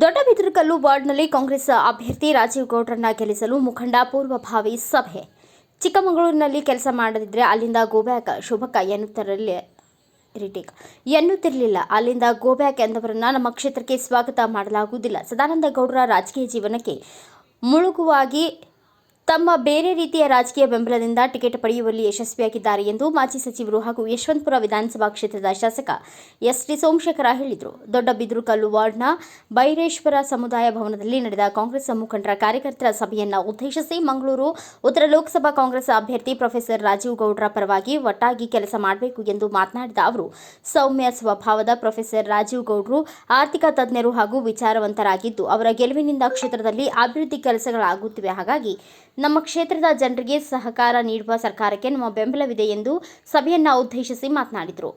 ಬಿದ್ರುಕಲ್ಲು ವಾರ್ಡ್ನಲ್ಲಿ ಕಾಂಗ್ರೆಸ್ ಅಭ್ಯರ್ಥಿ ರಾಜೀವ್ ಗೌಡ್ರನ್ನ ಗೆಲ್ಲಿಸಲು ಮುಖಂಡ ಪೂರ್ವಭಾವಿ ಸಭೆ. ಚಿಕ್ಕಮಗಳೂರಿನಲ್ಲಿ ಕೆಲಸ ಮಾಡದಿದ್ದರೆ ಅಲ್ಲಿಂದ ಗೋಬ್ಯಾಕ್ ಶುಭಕ ಎನ್ನುತ್ತರಲ್ಲಿ ರಿಟಿಕ್. ಎನ್ನುತ್ತಿರಲಿಲ್ಲ, ಅಲ್ಲಿಂದ ಗೋಬ್ಯಾಕ್ ಎಂದವರನ್ನ ನಮ್ಮ ಕ್ಷೇತ್ರಕ್ಕೆ ಸ್ವಾಗತ ಮಾಡಲಾಗುವುದಿಲ್ಲ. ಸದಾನಂದ ಗೌಡರ ರಾಜಕೀಯ ಜೀವನಕ್ಕೆ ಮುಳುಗುವಾಗಿ ತಮ್ಮ ಬೇರೆ ರೀತಿಯ ರಾಜಕೀಯ ಬೆಂಬಲದಿಂದ ಟಿಕೆಟ್ ಪಡೆಯುವಲ್ಲಿ ಯಶಸ್ವಿಯಾಗಿದ್ದಾರೆ ಎಂದು ಮಾಜಿ ಸಚಿವರು ಹಾಗೂ ಯಶವಂತಪುರ ವಿಧಾನಸಭಾ ಕ್ಷೇತ್ರದ ಶಾಸಕ ಎಸ್ ಟಿ ಸೋಮಶೇಖರ ಹೇಳಿದರು. ದೊಡ್ಡಬಿದ್ರುಕಲ್ಲು ವಾರ್ಡ್ನ ಬೈರೇಶ್ವರ ಸಮುದಾಯ ಭವನದಲ್ಲಿ ನಡೆದ ಕಾಂಗ್ರೆಸ್ ಮುಖಂಡರ ಕಾರ್ಯಕರ್ತರ ಸಭೆಯನ್ನು ಉದ್ದೇಶಿಸಿ ಮಂಗಳೂರು, ಉತ್ತರ ಲೋಕಸಭಾ ಕಾಂಗ್ರೆಸ್ ಅಭ್ಯರ್ಥಿ ಪ್ರೊಫೆಸರ್ ರಾಜೀವ್ ಗೌಡರ ಪರವಾಗಿ ಒಟ್ಟಾಗಿ ಕೆಲಸ ಮಾಡಬೇಕು ಎಂದು ಮಾತನಾಡಿದ ಅವರು, ಸೌಮ್ಯ ಸ್ವಭಾವದ ಪ್ರೊಫೆಸರ್ ರಾಜೀವ್ ಗೌಡರು ಆರ್ಥಿಕ ತಜ್ಞರು ಹಾಗೂ ವಿಚಾರವಂತರಾಗಿದ್ದು, ಅವರ ಗೆಲುವಿನಿಂದ ಕ್ಷೇತ್ರದಲ್ಲಿ ಅಭಿವೃದ್ಧಿ ಕೆಲಸಗಳಾಗುತ್ತಿವೆ. ಹಾಗಾಗಿ ನಮ್ಮ ಕ್ಷೇತ್ರದ ಜನರಿಗೆ ಸಹಕಾರ ನೀಡುವ ಸರ್ಕಾರಕ್ಕೆ ನಮ್ಮ ಬೆಂಬಲವಿದೆ ಎಂದು ಸಭೆಯನ್ನ ಉದ್ದೇಶಿಸಿ ಮಾತನಾಡಿದರು.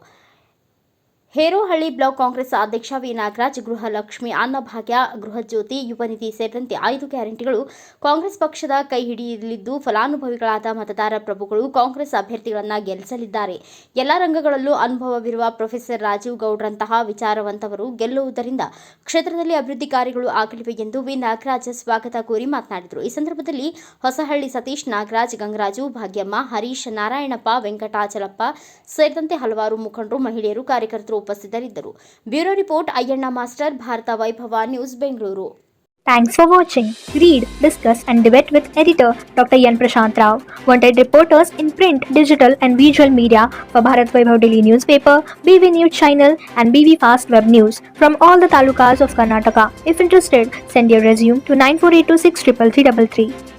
ಹೇರೋಹಳ್ಳಿ ಬ್ಲಾಕ್ ಕಾಂಗ್ರೆಸ್ ಅಧ್ಯಕ್ಷ ವಿ. ನಾಗರಾಜ್ ಗೃಹಲಕ್ಷ್ಮಿ ಅನ್ನಭಾಗ್ಯ ಗೃಹಜ್ಯೋತಿ ಯುವನಿಧಿ ಸೇರಿದಂತೆ ಐದು ಗ್ಯಾರಂಟಿಗಳು ಕಾಂಗ್ರೆಸ್ ಪಕ್ಷದ ಕೈ ಹಿಡಿಯಲಿದ್ದು ಫಲಾನುಭವಿಗಳಾದ ಮತದಾರ ಪ್ರಭುಗಳು ಕಾಂಗ್ರೆಸ್ ಅಭ್ಯರ್ಥಿಗಳನ್ನು ಗೆಲ್ಲಿಸಲಿದ್ದಾರೆ ಎಲ್ಲ ರಂಗಗಳಲ್ಲೂ ಅನುಭವವಿರುವ ಪ್ರೊಫೆಸರ್ ರಾಜೀವ್ ಗೌಡ್ರಂತಹ ವಿಚಾರವಂತವರು ಗೆಲ್ಲುವುದರಿಂದ ಕ್ಷೇತ್ರದಲ್ಲಿ ಅಭಿವೃದ್ಧಿ ಕಾರ್ಯಗಳು ಆಗಲಿವೆ ಎಂದು ವಿ. ನಾಗರಾಜ್ ಸ್ವಾಗತ ಕೋರಿ ಮಾತನಾಡಿದರು. ಈ ಸಂದರ್ಭದಲ್ಲಿ ಹೊಸಹಳ್ಳಿ ಸತೀಶ್, ನಾಗರಾಜ್, ಗಂಗರಾಜು, ಭಾಗ್ಯಮ್ಮ, ಹರೀಶ್, ನಾರಾಯಣಪ್ಪ, ವೆಂಕಟಾಚಲಪ್ಪ ಸೇರಿದಂತೆ ಹಲವಾರು ಮುಖಂಡರು, ಮಹಿಳೆಯರು, ಕಾರ್ಯಕರ್ತರು ಉಪಸ್ಥಿತರಿದ್ದರು bureau report Ayyanna master Bharata Vaibhava news Bengaluru Thanks for watching. Read, discuss, and debate with editor Dr. Yan Prashant Rao. Wanted reporters in print, digital, and visual media for Bharat Vaibhav Daily newspaper, BV News channel, and BV Fast Web News from all the talukas of Karnataka. If interested, send your resume to 9482633333.